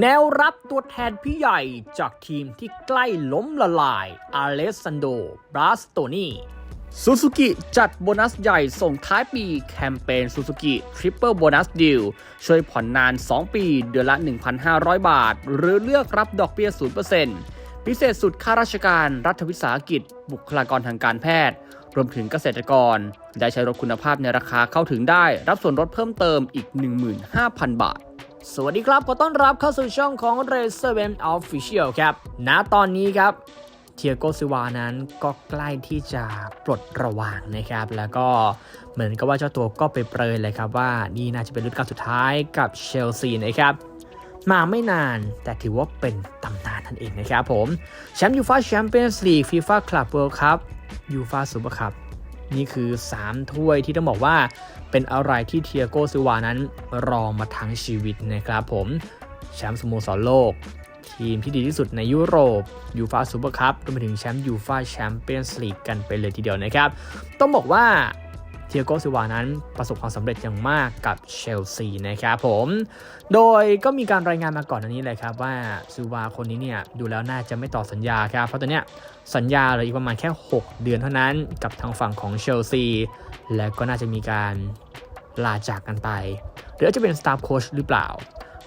แนวรับตัวแทนพี่ใหญ่จากทีมที่ใกล้ล้มละลายอเลสซานโดบราสโตนีซูซูกิจัดโบนัสใหญ่ส่งท้ายปีแคมเปญซูซูกิทริปเปิลโบนัสดิลช่วยผ่อนนาน 2 ปีเดือนละ 1,500 บาท หรือเลือกรับดอกเบี้ย 0%พิเศษสุดข้าราชการรัฐวิสาหกิจ บุคลากรทางการแพทย์ รวมถึงเกษตรกร ได้ใช้รถคุณภาพในราคาเข้าถึงได้ รับส่วนลดเพิ่มเติมอีก 15,000 บาท สวัสดีครับ ขอต้อนรับเข้าสู่ช่องของ r a c e r v e n Official ครับ ณ ตอนนี้ครับ เทียโกซิวานั้นก็ใกล้ที่จะปลดระวางนะครับ แล้วก็เหมือนกับว่าเจ้าตัวก็ไปเปรยเลยครับว่านี่น่าจะเป็นฤดูกาลสุดท้ายกับเชลซีนะครับมาไม่นานแต่ถือว่าเป็นตำนานนั่นเองนะครับผม แชมป์ยูฟาแชมเปี้ยนส์ลีกฟีฟ่าคลับเวิลด์คัพยูฟาซูเปอร์คัพ นี่คือ 3 ถ้วยที่ต้องบอกว่าเป็นอะไรที่เทียโกซิวานั้นรอมาทั้งชีวิตนะครับผมแชมป์สโมสรโลก ทีมที่ดีที่สุดในยุโรปยูฟาซูเปอร์คัพรวมไปถึงแชมป์ยูฟาแชมเปี้ยนส์ลีกกันไปเลยทีเดียวนะครับ ต้องบอกว่า เทียโกซิวานั้นประสบความสำเร็จอย่างมากกับเชลซีนะครับผม โดยก็มีการรายงานมาก่อนอันนี้เลยครับว่าซิวาคนนี้เนี่ยดูแล้วน่าจะไม่ต่อสัญญาครับเพราะตอนเนี้ยสัญญาเหลืออีกประมาณแค่ 6 เดือนเท่านั้นกับทางฝั่งของเชลซี และก็น่าจะมีการลาจากกันไป หรือจจะเป็นสตาฟโค้ชหรือเปล่า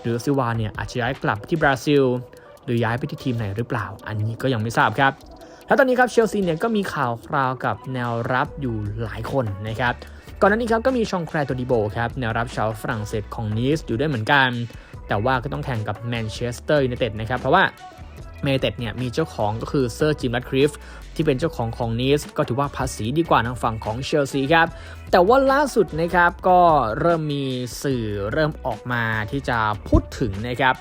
หรือซิวาเนี่ยอาจจะย้ายกลับที่บราซิล หรือย้ายไปที่ทีมไหนหรือเปล่า อันนี้ก็ยังไม่ทราบครับ แล้วตอนนี้ครับเชลซีเนี่ยก็มีข่าวคราวกับแนวรับอยู่หลายคนนะครับก่อนหน้านี้ครับก็มีชองแครโตดิโบครับแนวรับชาวฝรั่งเศสของนีสอยู่ด้วยเหมือนกัน แต่ว่าก็ต้องแข่งกับแมนเชสเตอร์ยูไนเต็ดนะครับเพราะว่าแมนเชสเต็ดเนี่ยมีเจ้าของก็คือเซอร์จิมรัตคริฟที่เป็นเจ้าของของนีสก็ถือว่าภาษีดีกว่าทางฝั่งของเชลซีครับ แต่ว่าล่าสุดนะครับก็เริ่มมีสื่อเริ่มออกมาที่จะพูดถึงนะครับ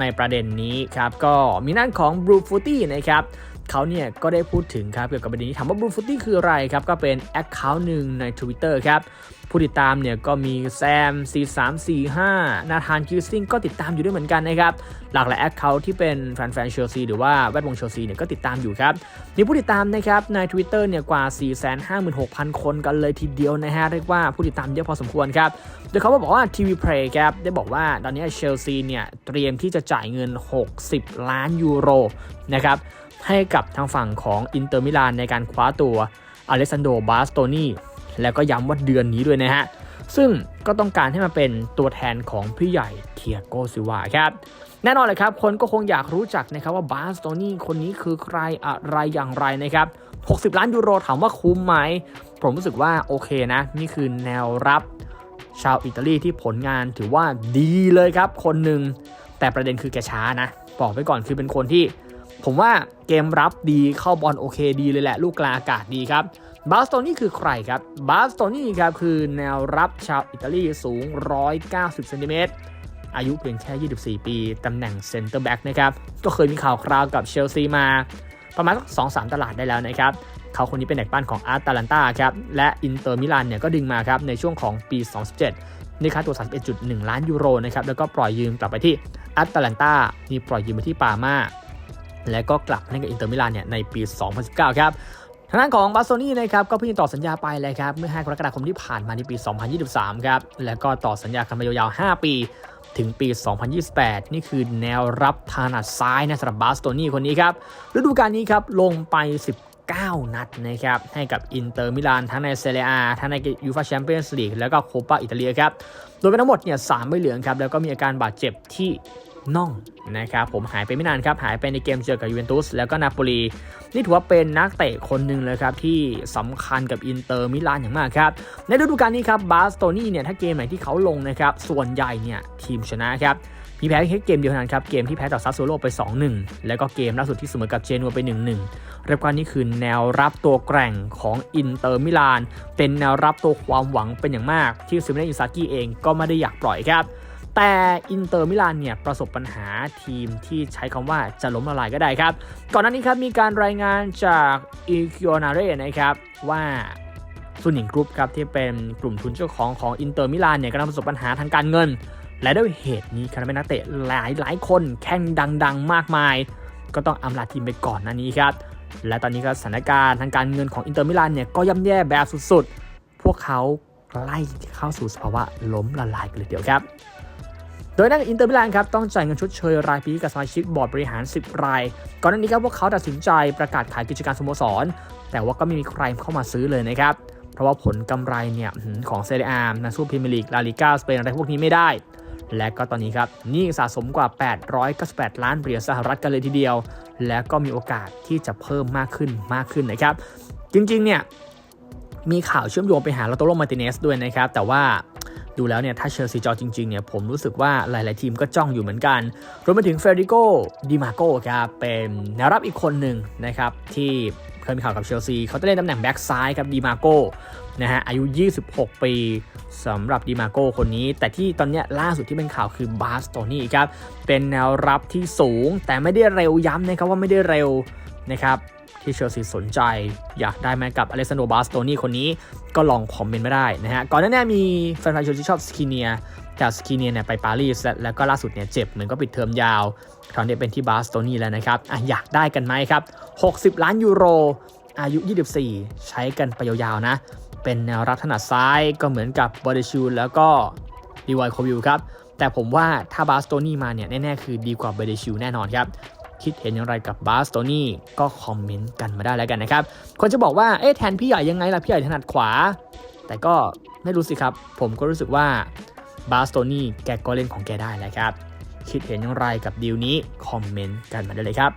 ในประเด็นนี้ครับก็มีนั่นของบรูฟูตี้นะครับ เขาเนี่ยก็ได้พูดถึงครับเกี่ยวกับประเด็นนี้ถามว่าบรูฟุตตี้คืออะไรครับ ก็เป็นแอคเคาท์หนึ่งใน Twitter ครับ ผู้ติดตามเนี่ยก็มีแซม4345 นาธานคิวซิงก็ติดตามอยู่ด้วยเหมือนกันนะครับ หลากหลายแอคเคาท์ที่เป็นแฟนๆเชลซีหรือว่าแวดวงเชลซีเนี่ยก็ติดตามอยู่ครับ มีผู้ติดตามนะครับใน Twitter เนี่ยกว่า 456,000 คนกันเลยทีเดียวนะฮะเรียกว่าผู้ติดตามเยอะพอสมควรครับโดยเขาบอกว่า TV Play ครับได้บอกว่าตอนนี้เชลซีเนี่ยเตรียมที่จะจ่ายเงิน 60 ล้านยูโรนะครับ ให้กับทางฝั่งของอินเตอร์มิลานในการคว้าตัวอเล็กซานโดบาสโตนีแล้วก็ย้ำว่าเดือนนี้ด้วยนะฮะ ซึ่งก็ต้องการให้มาเป็นตัวแทนของพี่ใหญ่เทียโกซิวาครับ แน่นอนเลยครับ คนก็คงอยากรู้จักนะครับว่าบาสโตนีคนนี้คือใครอะไรอย่างไรนะครับ 60 ล้านยูโรถามว่าคุ้มไหม ผมรู้สึกว่าโอเคนะ นี่คือแนวรับชาวอิตาลีที่ผลงานถือว่าดีเลยครับ คนหนึ่งแต่ประเด็นคือแกช้านะ บอกไปก่อนคือเป็นคนที่ ผมว่าเกมรับดีเข้าบอลโอเคดีเลยแหละ ลูกกลางอากาศดีครับบาสโตนี่คือใครครับบาสโตนี่ครับคือแนวรับชาวอิตาลีสูง 190เซนติเมตรอายุเพียงแค่ 24 ปี ตำแหน่งเซนเตอร์แบ็กนะครับ ก็เคยมีข่าวคราวกับเชลซีมา ประมาณสัก2-3 ตลาดได้แล้วนะครับ เขาคนนี้เป็นเด็กบ้านของอาร์ตาลันตาครับ และอินเตอร์มิลานเนี่ยก็ดึงมาครับในช่วงของปี 2017ในค่าตัว 31.1 ล้านยูโรนะครับ แล้วก็ปล่อยยืมกลับไปที่อาร์ตาลันตามีปล่อยยืมไปที่ปามา และก็กลับเล่นกับอินเตอร์มิลานเนี่ยในปี 2019 ครับทางด้านของบาสโซนี่นะครับก็เพิ่งต่อสัญญาไปเลยครับเมื่อ 5 กรกฎาคมที่ผ่านมาในปี 2023 ครับแล้วก็ต่อสัญญากันมายาวๆ 5 ปีถึงปี 2028 นี่คือแนวรับถนัดซ้ายนะสำหรับบาสโตนี่คนนี้ครับฤดูกาลนี้ครับลงไป 19 นัดนะครับให้กับอินเตอร์มิลานทั้งในเซเรียทั้งในยูฟาแชมเปี้ยนส์ลีกแล้วก็โคปาอิตาเลียครับ โดยเป็นทั้งหมดเนี่ยสามใบเหลืองครับแล้วก็มีอาการบาดเจ็บที่ น่องนะครับผมหายไปไม่นานครับหายไปในเกมเจอกับยูเวนตุสแล้วก็นาโปลีนี่ถือว่าเป็นนักเตะคนหนึ่งเลยครับที่สำคัญกับอินเตอร์มิลานอย่างมากครับในฤดูกาลนี้ครับบาสโตนี่เนี่ยถ้าเกมไหนที่เขาลงนะครับส่วนใหญ่เนี่ยทีมชนะครับมีแพ้แค่เกมเดียวเท่านั้นครับ เกมที่แพ้ต่อซัสโซโลไป 2-1 แล้วก็เกมล่าสุดที่เสมอกับเจนัวไป 1-1เรียกว่านี่คือแนวรับตัวแกร่งของอินเตอร์มิลาน เป็นแนวรับตัวความหวังเป็นอย่างมาก ที่ซิมเนอิซากิเองก็ไม่ได้อยากปล่อยครับ แต่อินเตอร์มิลานเนี่ยประสบปัญหาทีมที่ใช้คำว่าจะล้มละลายก็ได้ครับ ก่อนหน้านี้ครับมีการรายงานจากอีคิโอนาเร่นะครับว่าซุนิงกรุ๊ปครับที่เป็นกลุ่มทุนเจ้าของของอินเตอร์มิลานเนี่ยกำลังประสบปัญหาทางการเงิน และด้วยเหตุนี้ครับเป็นนักเตะหลายหลายคนแข่งดัง ๆ มากมาย ก็ต้องอำลาทีมไปก่อนหน้านี้ครับ และตอนนี้ก็สถานการณ์ทางการเงินของอินเตอร์มิลานเนี่ยก็ย่ำแย่แบบสุดๆ พวกเขาใกล้เข้าสู่สภาวะล้มละลายกันเลยเดียวครับ โดยนักอินเตอร์มิลานครับต้องจ่ายเงินชดเชยรายปีกับสมาชิกบอร์ดบริหาร 10 ราย ก่อนหน้านี้ครับพวกเขาตัดสินใจประกาศขายกิจการสโมสร แต่ว่าก็ไม่มีใครเข้ามาซื้อเลยนะครับ เพราะว่าผลกำไรเนี่ยของเซเรียอานะสู้พรีเมียร์ลีกลาลิก้าสเปนอะไรพวกนี้ไม่ได้ และก็ตอนนี้ครับนี่สะสมกว่า 898 ล้านเหรียญสหรัฐกันเลยทีเดียว และก็มีโอกาสที่จะเพิ่มมากขึ้นมากขึ้นนะครับ จริงๆเนี่ยมีข่าวเชื่อมโยงไปหาลาโตโรมาติเนสด้วยนะครับ แต่ว่า ดูแล้วเนี่ยถ้าเชลซีจอจริงๆเนี่ยผมรู้สึกว่าหลาย ๆ ทีมก็จ้องอยู่เหมือนกัน รวมไปถึงเฟรดิโกดิมาโกครับเป็นแนวรับอีกคนหนึ่งนะครับที่เคยมีข่าวกับเชลซีเขาจะเล่นตำแหน่งแบ็กซ้ายครับดิมาโกนะฮะอายุ 26 ปีสำหรับดิมาโกคนนี้ แต่ที่ตอนนี้ล่าสุดที่เป็นข่าวคือบาสโตนี่ครับเป็นแนวรับที่สูงแต่ไม่ได้เร็วย้ำนะครับว่าไม่ได้เร็วนะครับ ที่เชลซีสนใจ อยากได้ไหมกับอเลสซานโดบาสโตนี่คนนี้ก็ลองคอมเมนต์มาได้นะฮะ ก่อนหน้านี้มีแฟนๆเชลซีชอบสกิเนียจากสกีเนียเนี่ยไปปารีสและแล้วก็ล่าสุดเนี่ยเจ็บเหมือนก็ปิดเทอมยาวคราวนี้เป็นที่บาสโตนี่แล้วนะครับออยากได้กันไหมครับ 60 ล้านยูโร อายุ 24 ใช้กันไปยาวๆนะ เป็นแนวรับถนัดซ้ายก็เหมือนกับบอดชูแล้วก็ดีวายโควิลครับแต่ผมว่าถ้าบาสโตนี่มาเนี่ยแน่ๆคือดีกว่าเบเดชิลแน่นอนครับ คิดเห็นอย่างไรกับบาสโตนี่ก็คอมเมนต์กันมาได้แล้วกันนะครับ คนจะบอกว่าเอ๊ะแทนพี่ใหญ่ยังไงล่ะพี่ใหญ่ถนัดขวา แต่ก็ไม่รู้สิครับ ผมก็รู้สึกว่าบาสโตนี่แกก็เล่นของแกได้แหละครับ คิดเห็นอย่างไรกับดีลนี้คอมเมนต์กันมาได้เลยครับ